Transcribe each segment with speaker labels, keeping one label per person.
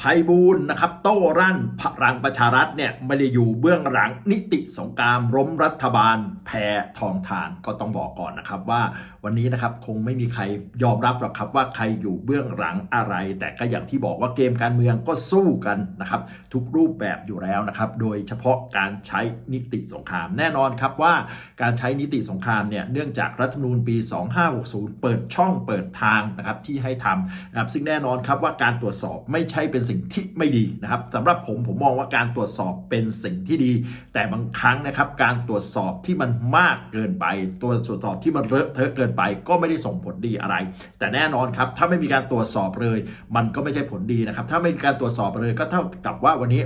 Speaker 1: ภัยบูลนะครับ โต้รั่นพลังประชารัฐเนี่ยไม่ได้อยู่เบื้องหลังนิติสงครามล้มรัฐบาลแพทองทานก็ต้องบอกก่อนนะครับว่าวันนี้นะครับคงไม่มีใครยอมรับหรอกครับว่าใครอยู่เบื้องหลังอะไร แต่ก็อย่างที่บอกว่าเกมการเมืองก็สู้กันนะครับ ทุกรูปแบบอยู่แล้วนะครับ โดยเฉพาะการใช้นิติสงครามแน่นอนครับว่าการใช้นิติสงครามเนี่ยเนื่องจากรัฐธรรมนูญปี 2560 เปิดช่องเปิดทางนะครับที่ให้ทำนะครับซึ่งแน่นอนครับว่าการตรวจสอบไม่ใช่เป็นสิ่งที่ไม่ดีนะครับสำหรับผมผมมองว่าการตรวจสอบเป็นสิ่งที่ดี แต่บางครั้งนะครับการตรวจสอบที่มันมากเกินไป ตัวตรวจสอบที่มันเลอะเทอะเกินไป ก็ไม่ได้ส่งผลดีอะไร แต่แน่นอนครับถ้าไม่มีการตรวจสอบเลย มันก็ไม่ใช่ผลดีนะครับถ้าไม่มีการตรวจสอบเลยก็เท่ากับว่าวันนี้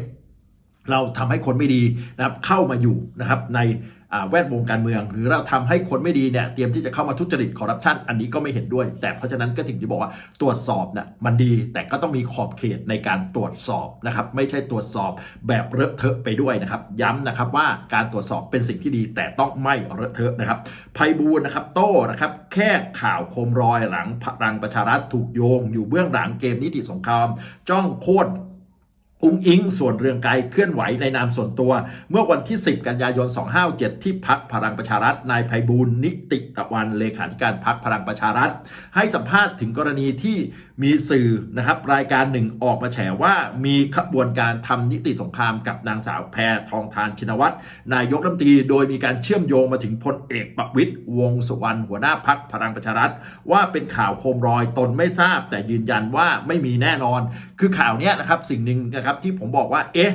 Speaker 1: เราทำให้คนไม่ดีนะครับเข้ามาอยู่นะครับใน แวดวงการเมือง หรือเราทำให้คนไม่ดีเนี่ยเตรียมที่จะเข้ามาทุจริตคอร์รัปชันอันนี้ก็ไม่เห็นด้วย แต่เพราะฉะนั้นก็ถึงที่บอกว่าตรวจสอบเนี่ยมันดีแต่ก็ต้องมีขอบเขตในการตรวจสอบนะครับไม่ใช่ตรวจสอบแบบเลอะเทอะไปด้วยนะครับย้ำนะครับว่าการตรวจสอบเป็นสิ่งที่ดี แต่ต้องไม่เลอะเทอะนะครับภัยบูลย์นะครับโต้นะครับแค่ข่าวโคมรอยหลังพลังประชารัฐถูกโยง อยู่เบื้องหลังเกมนิติสงคราม จ้องโค่น อุ้งอิงส่วนเรืองไกรเคลื่อนไหวในนามส่วนตัว เมื่อวันที่ 10 กันยายน 257 ที่พักพลังประชารัฐ นายไพบูลนิติตะวันเลขาธิการพักพลังประชารัฐ ให้สัมภาษณ์ถึงกรณีที่มีสื่อนะครับรายการหนึ่งออกมาแฉว่ามีขบวนการทำนิติสงครามกับนางสาวแพทองทานชินวัตรนายกรัฐมนตรีโดยมีการเชื่อมโยงมาถึงพลเอกประวิตยวงสุวรรณหัวหน้าพักพลังประชารัฐ ว่าเป็นข่าวโคมรอยตนไม่ทราบ แต่ยืนยันว่าไม่มีแน่นอน คือข่าวเนี้ยนะครับสิ่งหนึ่งนะครับที่ผมบอกว่าเอ๊ะ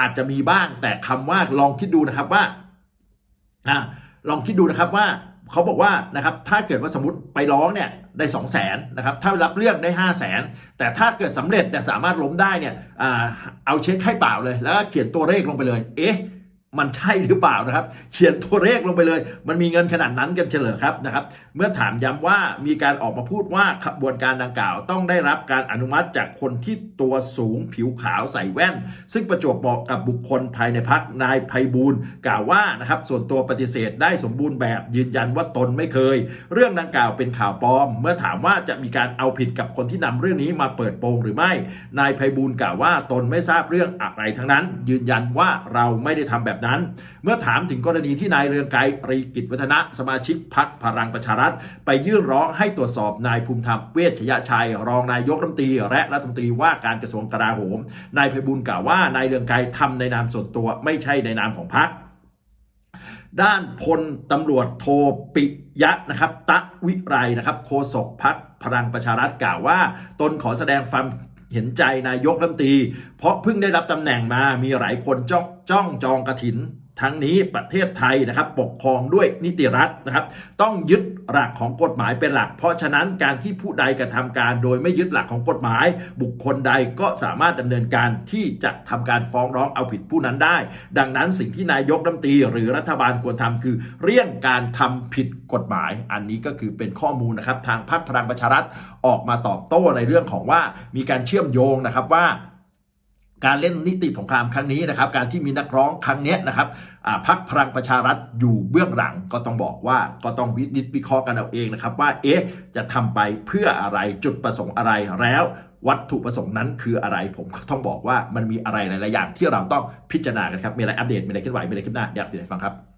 Speaker 1: อาจจะมีบ้างแต่คำว่าลองคิดดูนะครับว่าอ่าลองคิดดูนะครับว่าเขาบอกว่านะครับถ้าเกิดว่าสมมติไปร้องเนี่ยได้2 0 0แสนนะครับถ้ารับเรื่องได้5 0 0แสนแต่ถ้าเกิดสำเร็จแต่สามารถล้มได้เนี่ยอ่าเอาเช็คให้เปล่าเลย แล้วเขียนตัวเลขลงไปเลย เอ๊ะ มันใช่หรือเปล่านะครับ เขียนตัวเลขลงไปเลย มันมีเงินขนาดนั้นกันเฉลยครับนะครับ เมื่อถามย้ำว่ามีการออกมาพูดว่าขบวนการดังกล่าว ต้องได้รับการอนุมัติจากคนที่ตัวสูงผิวขาวใส่แว่น ซึ่งประจวบเหมาะกับบุคคลภายในพักนายไพบูลกล่าวว่านะครับส่วนตัวปฏิเสธได้สมบูรณ์แบบยืนยันว่าตนไม่เคย เรื่องดังกล่าวเป็นข่าวปลอม เมื่อถามว่าจะมีการเอาผิดกับคนที่นำเรื่องนี้มาเปิดโปงหรือไม่ นายไพบูลกล่าวว่าตนไม่ทราบเรื่องอะไรทั้งนั้น ยืนยันว่าเราไม่ได้ทำแบบนั้นเมื่อถามถึงกรณีที่นายเรืองไกรรีกิจวัฒนะสมาชิกพักพลังประชารัฐ ไปยื่นร้องให้ตรวจสอบนายภูมิธรรมเวชยชัย รองนายกรัฐมนตรี และรัฐมนตรีว่าการกระทรวงกลาโหมนายไพบูลย์กล่าวว่านายเรืองไกรทำในนามส่วนตัวไม่ใช่ในนามของพรรคด้านพลตำรวจโทปิยะนะครับ ตะวิไรนะครับโฆษกพักพลังประชารัฐกล่าวว่า ตนขอแสดงความ เห็นใจนายกรัฐมนตรี เพราะเพิ่งได้รับตำแหน่งมามีหลายคนจ้องจ้องจองกระถิน ทั้งนี้ประเทศไทยนะครับปกครองด้วยนิติรัฐนะครับ ต้องยึดหลักของกฎหมายเป็นหลัก เพราะฉะนั้นการที่ผู้ใดกระทำการโดยไม่ยึดหลักของกฎหมาย บุคคลใดก็สามารถดำเนินการที่จะทำการฟ้องร้องเอาผิดผู้นั้นได้ ดังนั้นสิ่งที่นายกรัฐมนตรีหรือรัฐบาลควรทำคือเลี่ยงการทำผิดกฎหมาย อันนี้ก็คือเป็นข้อมูลนะครับทางพรรคพลังประชารัฐออกมาตอบโต้ในเรื่องของว่ามีการเชื่อมโยงนะครับว่า การเล่นนิติสงครามครั้งนี้นะครับ การที่มีนักร้องครั้งเนี้ยนะครับพักพลังประชารัฐอยู่เบื้องหลังก็ต้องบอกว่าก็ต้องวินิจวิเคราะห์กันเอาเองนะครับ ว่าเอ๊ะจะทำไปเพื่ออะไรจุดประสงค์อะไรแล้ววัตถุประสงค์นั้นคืออะไรผมก็ต้องบอกว่ามันมีอะไรหลายๆอย่างที่เราต้องพิจารณากันครับมีอะไรอัปเดตมีอะไรเคลื่อนไหวมีอะไรขึ้นหน้าเดี๋ยวติดตามฟังครับ